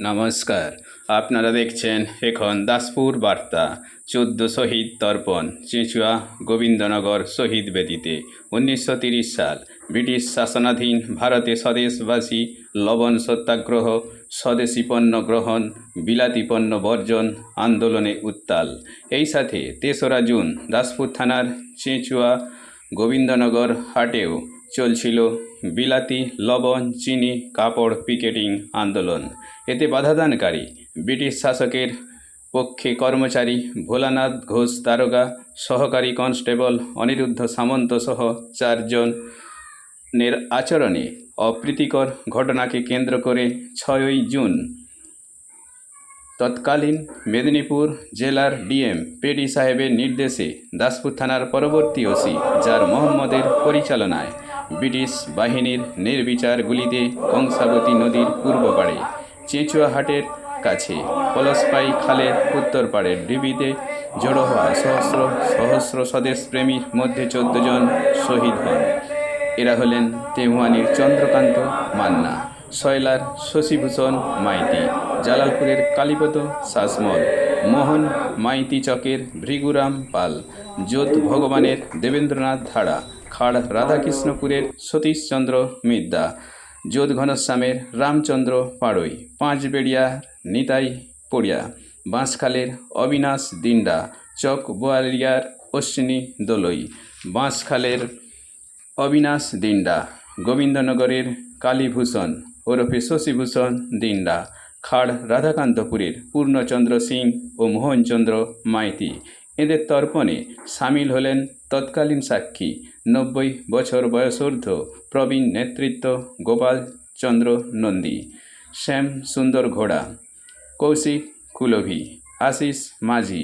নমস্কার। আপনারা দেখছেন এখন দাসপুর বার্তা, চোদ্দ শহীদ তর্পণ, চেঁচুয়া গোবিন্দনগর শহীদ বেদিতে উনিশশো সাল, ব্রিটিশ শাসনাধীন ভারতে স্বদেশবাসী লবণ সত্যাগ্রহ, স্বদেশী পণ্য গ্রহণ, বিলাতি পণ্য বর্জন, আন্দোলনে উত্তাল। এই সাথে তেসরা জুন দাসপুর থানার চেঁচুয়া গোবিন্দনগর হাটেও চলছিল বিলাতি, লবণ, চিনি, কাপড় পিকেটিং আন্দোলন। এতে বাধাদানকারী ব্রিটিশ শাসকের পক্ষে কর্মচারী ভোলানাথ ঘোষ দারোগা সহকারী কনস্টেবল অনিরুদ্ধ সামন্ত সহ চারজনের আচরণে অপ্রীতিকর ঘটনাকে কেন্দ্র করে ছয়ই জুন তৎকালীন মেদিনীপুর জেলার ডিএম পেডি সাহেবের নির্দেশে দাসপুর থানার পরবর্তী ওসি যার মোহাম্মদের পরিচালনায় ব্রিটিশ বাহিনীর নির্বিচার গুলিতে কংসাবতী নদীর পূর্ব পাড়ে চেঁচুয়াহাটের কাছে। পলসপাই খালের উত্তর পাড়ের ডিবিতে জড়ো হওয়া সহস্র সহস্র স্বদেশপ্রেমীর মধ্যে চোদ্দ জন শহীদ হন। এরা হলেন তেহুয়ানির চন্দ্রকান্ত মান্না শৈলার শশীভূষণ মাইতি, জালালপুরের কালীপদ শাসমল, মোহন মাইতি চকের ভৃগুরাম পাল যোধ ভগবানের দেবেন্দ্রনাথ ধাড়া খাড় রাধাকৃষ্ণপুরের সতীশচন্দ্র মিদ্যা যোধ ঘনশ্যামের রামচন্দ্র পাড়ই পাঁচবেড়িয়ার নিতাই পড়িয়া, বাঁশখালের অবিনাশ দিন্ডা চক বোয়ালিয়ার অশ্বিনী দোলই, বাঁশখালের অবিনাশ দিন্ডা গোবিন্দনগরের কালীভূষণ, ওরফে শশীভূষণ দিন্ডা খাড় রাধাকান্তপুরের পূর্ণচন্দ্র সিং ও মোহনচন্দ্র মাইতি এদের তর্পণে সামিল হলেন তৎকালীন সাক্ষী নব্বই বছর বয়সোর্ধ্ব প্রবীণ নেতৃত্ব গোপাল চন্দ্র নন্দী, শ্যাম সুন্দর ঘোড়া, কৌশিক কুলভি, আশিস মাঝি,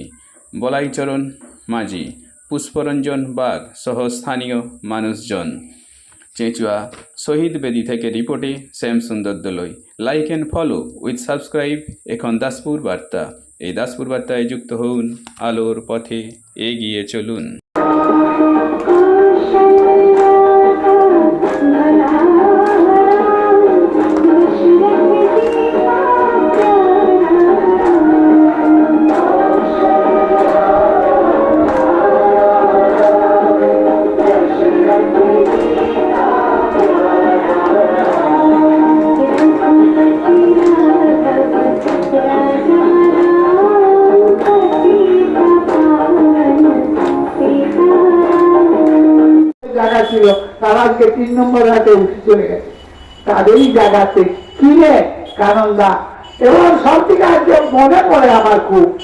বলাইচরণ মাঝি, পুষ্পরঞ্জন বাগ সহ স্থানীয় মানুষজন। চেঁচুয়া শহীদ বেদি থেকে রিপোর্টে Shyam Sundar Doloi. Like and follow with subscribe. এখন দাসপুর বার্তা। এই দাসপুর বার্তায় যুক্ত হন আলোর পথে এগিয়ে চলুন। ছিল, তারা আজকে তিন নম্বর হাতে উঠে চলে গেছে। তাদেরই জায়গাতে কিনে কানন্দা এবং সব থেকে আজকে মনে পড়ে আমার খুব।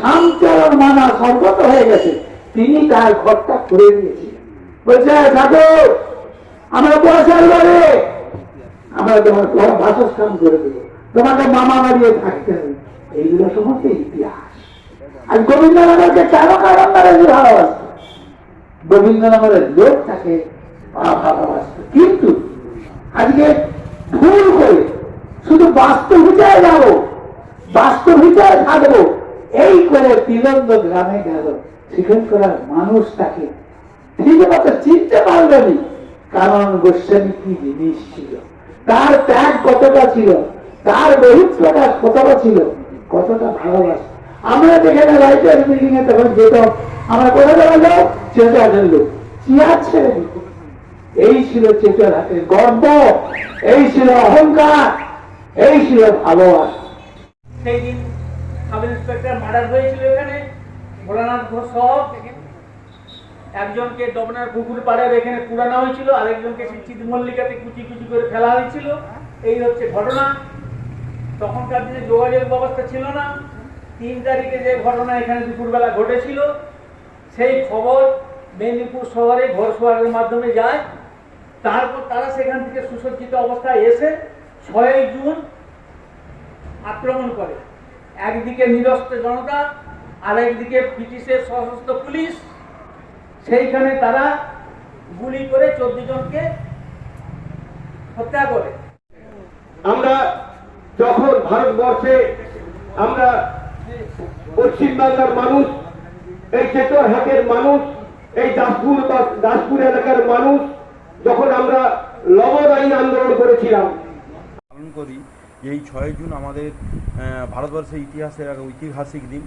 শ্যামচরণ মানা স্বর্গত হয়ে গেছে। তিনি তার ঘরটা করে দিয়েছিলেন। বলছে ঠাকুর, আমরা পয়সার ঘরে। আমরা তোমার ঘর বাসস্থান করে দেবো। তোমাকে মামা বাড়িয়ে থাকতে হবে। এইগুলো সমস্ত ইতিহাস। আর গোবিন্দনগরকে কেন কারণ বেশি ভালোবাসত গোবিন্দনগরের লোক তাকে ভালোবাসত। কিন্তু আজকে ভুল করে শুধু বাস্তবিকায় যাব বাস্তবিকায় থাকব, এই করে তিলন্দ গ্রামে গেল। সেখান করার মানুষ তাকে ঠিক মতো চিনতে পারবেনি কারণ গোস্বামী কি জিনিস ছিল? তার ত্যাগ কতটা ছিল? তার বহিঃপ্রকাশ কতটা ছিল? কতটা ভালোবাসা আমরা যেখানে রাইটার মিটিং এ তখন যেতাম আমরা কোথায় যাও চেতারের লোক। চেয়ার ছেড়ে এই ছিল চেতার হাতের গর্ব, এই ছিল অহংকার, এই ছিল ভালোবাসা। সেই দিন সাব ইন্সপেক্টর মার্ডার হয়েছিল এখানে, ভোলানাথ ঘোষ একজনকে দমনার পুকুর পাড়ের এখানে পুরানো হয়েছিল, আরেকজনকে সেই চিত মল্লিকাতে কুচি কুচি করে ফেলা হয়েছিল। এই হচ্ছে ঘটনা। তখনকার দিনে যোগাযোগ ব্যবস্থা ছিল না। তিন তারিখে যে ঘটনা এখানে দুপুরবেলা ঘটেছিল, সেই খবর মেদিনীপুর শহরে ঘর শোয়ারের মাধ্যমে যায়। তারপর তারা সেখান থেকে সুসজ্জিত অবস্থায় এসে ছয়ই জুন আক্রমণ করে। একদিকে নিরস্ত্র জনতা আর একদিকে ব্রিটিশের সশস্ত্র পুলিশ। সেইখানে তারা গুলি করে চোদ্দ জনকে হত্যা করে। আমরা যখন ভারতবর্ষে আমরা পশ্চিমবাংলার মানুষ, এই চেতরহাটের মানুষ, এই দাসপুর বা দাসপুর এলাকার মানুষ, যখন আমরা লবণ আইন আন্দোলন করেছিলাম। পালন করি এই ছয় জুন আমাদের ভারতবর্ষের ইতিহাসের এক ঐতিহাসিক দিন।